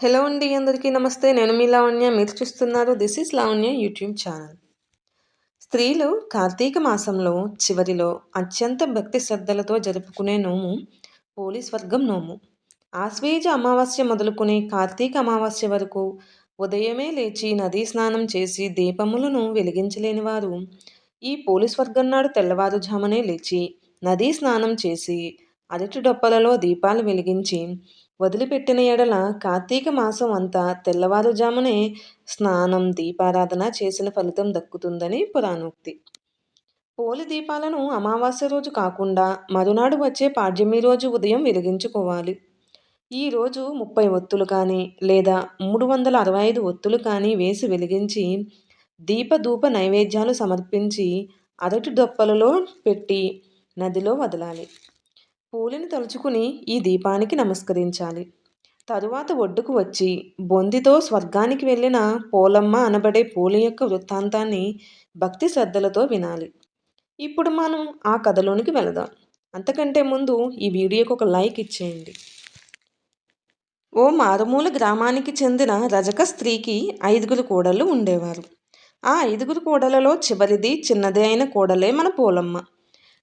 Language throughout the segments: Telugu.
హలో అండి అందరికీ నమస్తే. నేను మీ లావణ్య. మీరు చూస్తున్నారు this is Lavanya YouTube channel స్త్రీలు కార్తీక మాసంలో చివరిలో అత్యంత భక్తి శ్రద్ధలతో జరుపుకునే నోము పోలీస్ వర్గం నోము. ఆశ్వేజ అమావాస్య మొదలుకుని కార్తీక అమావాస్య వరకు ఉదయమే లేచి నదీ స్నానం చేసి దీపములను వెలిగించలేని వారు. ఈ పోలీస్ వర్గం నాడు తెల్లవారుజామునే లేచి నదీ స్నానం చేసి అరటి డొప్పలలో దీపాలు వెలిగించి వదిలిపెట్టిన ఎడల కార్తీక మాసం అంతా తెల్లవారుజామునే స్నానం దీపారాధన చేసిన ఫలితం దక్కుతుందని పురాణోక్తి. పోలి దీపాలను అమావాస్య రోజు కాకుండా మరునాడు వచ్చే పాడ్యమి రోజు ఉదయం వెలిగించుకోవాలి. ఈ రోజు ముప్పై ఒత్తులు కానీ లేదా మూడు వందల అరవై ఐదు ఒత్తులు కానీ వేసి వెలిగించి దీపధూప నైవేద్యాలు సమర్పించి అరటి దొప్పలలో పెట్టి నదిలో వదలాలి. పూలిని తలుచుకుని ఈ దీపానికి నమస్కరించాలి. తరువాత ఒడ్డుకు వచ్చి బొందితో స్వర్గానికి వెళ్ళిన పోలమ్మ అనబడే పూల యొక్క వృత్తాంతాన్ని భక్తి శ్రద్ధలతో వినాలి. ఇప్పుడు మనం ఆ కథలోనికి వెళదాం. అంతకంటే ముందు ఈ వీడియోకి ఒక లైక్ ఇచ్చేయండి. ఓ మారుమూల గ్రామానికి చెందిన రజక స్త్రీకి ఐదుగురు కోడళ్ళు ఉండేవారు. ఆ ఐదుగురు కోడలలో చివరిది చిన్నదే అయిన కోడలే మన పోలమ్మ.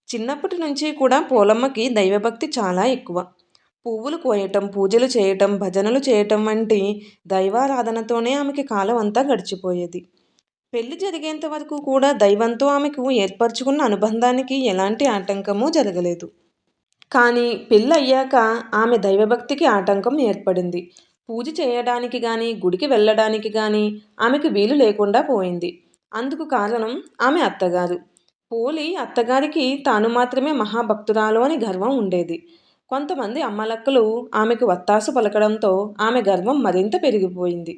చిన్నప్పటి నుంచి కూడా పోలమ్మకి దైవభక్తి చాలా ఎక్కువ. పువ్వులు కోయటం పూజలు చేయటం భజనలు చేయటం వంటి దైవారాధనతోనే ఆమెకి కాలం అంతా గడిచిపోయేది. పెళ్ళి జరిగేంత వరకు కూడా దైవంతో ఆమెకు ఏర్పరచుకున్న అనుబంధానికి ఎలాంటి ఆటంకమూ జరగలేదు. కానీ పెళ్ళి అయ్యాక ఆమె దైవభక్తికి ఆటంకం ఏర్పడింది. పూజ చేయడానికి కానీ గుడికి వెళ్ళడానికి కానీ ఆమెకు వీలు లేకుండా పోయింది. అందుకు కారణం ఆమె అత్తగారు. పోలి అత్తగారికి తాను మాత్రమే మహాభక్తురాలు అని గర్వం ఉండేది. కొంతమంది అమ్మలక్కలు ఆమెకు వత్తాసు పలకడంతో ఆమె గర్వం మరింత పెరిగిపోయింది.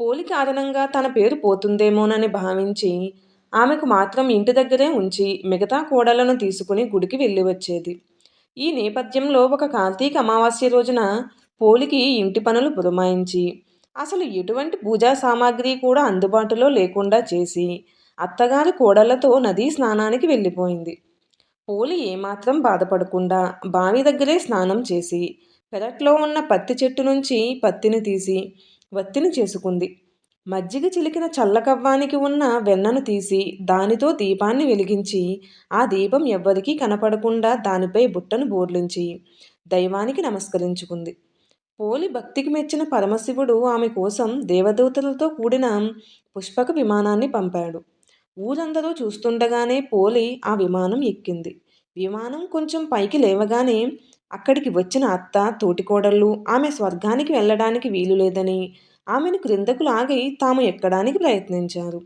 పోలి కారణంగా తన పేరు పోతుందేమోనని భావించి ఆమెకు మాత్రం ఇంటి దగ్గరే ఉంచి మిగతా కోడలను తీసుకుని గుడికి వెళ్ళి వచ్చేది. ఈ నేపథ్యంలో ఒక కార్తీక అమావాస్య రోజున పోలికి ఇంటి పనులు పురమాయించి అసలు ఎటువంటి పూజా సామాగ్రి కూడా అందుబాటులో లేకుండా చేసి అత్తగారి కోడళ్ళతో నదీ స్నానానికి వెళ్ళిపోయింది. పోలి ఏమాత్రం బాధపడకుండా బావి దగ్గరే స్నానం చేసి పెరట్లో ఉన్న పత్తి చెట్టు నుంచి పత్తిని తీసి వత్తిని చేసుకుంది. మజ్జిగ చిలికిన చల్లకవ్వానికి ఉన్న వెన్నను తీసి దానితో దీపాన్ని వెలిగించి ఆ దీపం ఎవ్వరికీ కనపడకుండా దానిపై బుట్టను బోర్లించి దైవానికి నమస్కరించుకుంది. పోలి భక్తికి మెచ్చిన పరమశివుడు ఆమె కోసం దేవదూతలతో కూడిన పుష్పక విమానాన్ని పంపాడు. ఊరందరూ చూస్తుండగానే పోలి ఆ విమానం ఎక్కింది. విమానం కొంచెం పైకి లేవగానే అక్కడికి వచ్చిన అత్త తోటికోడళ్ళు ఆమె స్వర్గానికి వెళ్ళడానికి వీలు లేదని ఆమెను క్రిందకు లాగి తాము ఎక్కడానికి ప్రయత్నించారు.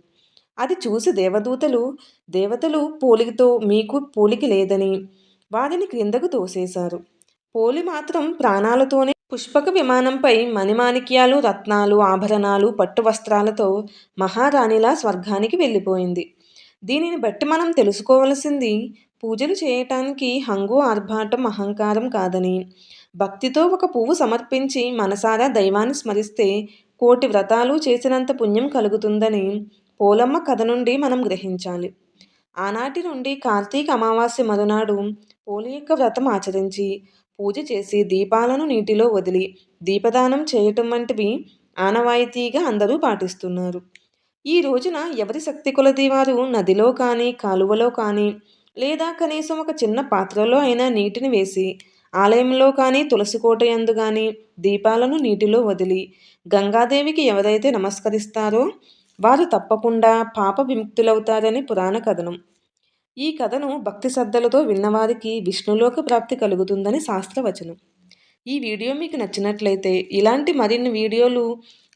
అది చూసి దేవదూతలు దేవతలు పోలికతో మీకు పోలిక లేదని వారిని క్రిందకు తోసేశారు. పోలి మాత్రం ప్రాణాలతోనే పుష్పక విమానంపై మణిమాణిక్యాలు రత్నాలు ఆభరణాలు పట్టు వస్త్రాలతో మహారాణిలా స్వర్గానికి వెళ్ళిపోయింది. దీనిని బట్టి మనం తెలుసుకోవలసింది పూజలు చేయటానికి హంగు ఆర్భాటం అహంకారం కాదని. భక్తితో ఒక పువ్వు సమర్పించి మనసారా దైవాన్ని స్మరిస్తే కోటి వ్రతాలు చేసినంత పుణ్యం కలుగుతుందని పోలమ్మ కథ నుండి మనం గ్రహించాలి. ఆనాటి నుండి కార్తీక అమావాస్య మరునాడు పోలి యొక్క వ్రతం ఆచరించి పూజ చేసి దీపాలను నీటిలో వదిలి దీపదానం చేయటం వంటివి ఆనవాయితీగా అందరూ పాటిస్తున్నారు. ఈ రోజున ఎవరి శక్తి కొలది వారు నదిలో కానీ కాలువలో కానీ లేదా కనీసం ఒక చిన్న పాత్రలో అయినా నీటిని వేసి ఆలయంలో కానీ తులసి కోట ఎందు కానీ దీపాలను నీటిలో వదిలి గంగాదేవికి ఎవరైతే నమస్కరిస్తారో వారు తప్పకుండా పాప విముక్తులవుతారని పురాణ కథనం. ఈ కథను భక్తి శ్రద్ధలతో విన్నవారికి విష్ణులోక ప్రాప్తి కలుగుతుందని శాస్త్రవచనం. ఈ వీడియో మీకు నచ్చినట్లయితే ఇలాంటి మరిన్ని వీడియోలు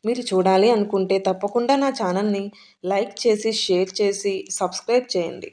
మీరు చూడాలి అనుకుంటే తప్పకుండా నా ఛానల్ని లైక్ చేసి షేర్ చేసి సబ్స్క్రైబ్ చేయండి.